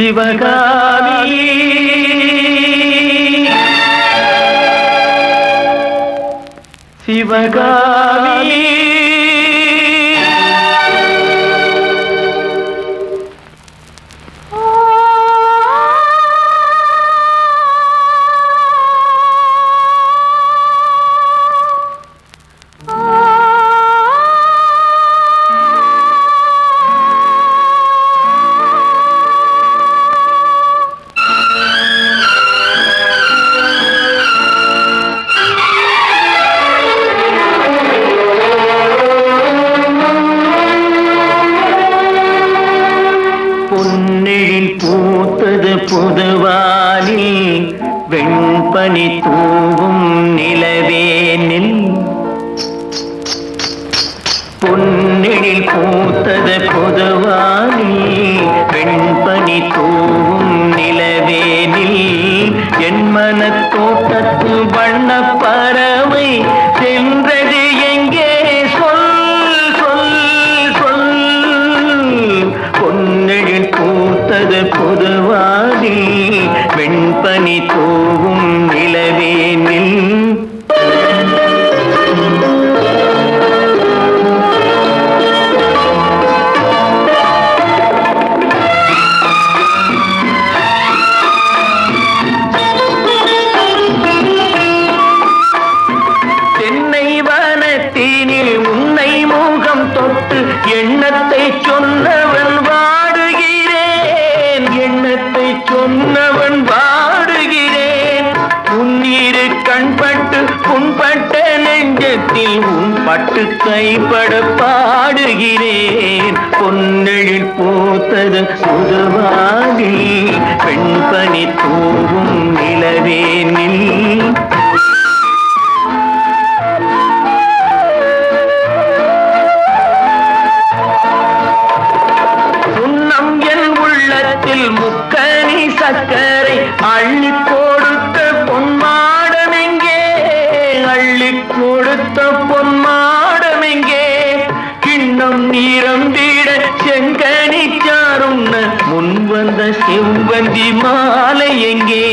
சிவகாமி. சிவகாமி. பொன்னெழில் பூத்தது புதுவாலி வெண்பனி தூவும் நிலவேனில் பொன்னெழில் பூத்தது புதுவாலி வெண்பனி தூவும் நிலவேனில் என் மனத்தோட்டத்து வண்ண பறவை பூத்தது பொதுவாதி. வெண்பனி தூவும் நிலவேனில் தென்னை வனத்தினில் உன்னை முகம் தொட்டு எண்ணத்தை சொன்ன நெஞ்சத்தில் உன் பட்டு கைப்பட பாடுகிறேன். பொன்னெழில் பூத்தது பெண் பெண்பனி தூவும் நிலவேனில் சுண்ணம் என் உள்ளத்தில் முக்கனி சக்கரை அள்ளி கிண்ணம் நீரம்பிட செங்கனி சாருண்ண முன் வந்த செவ்வந்தி மாலை எங்கே?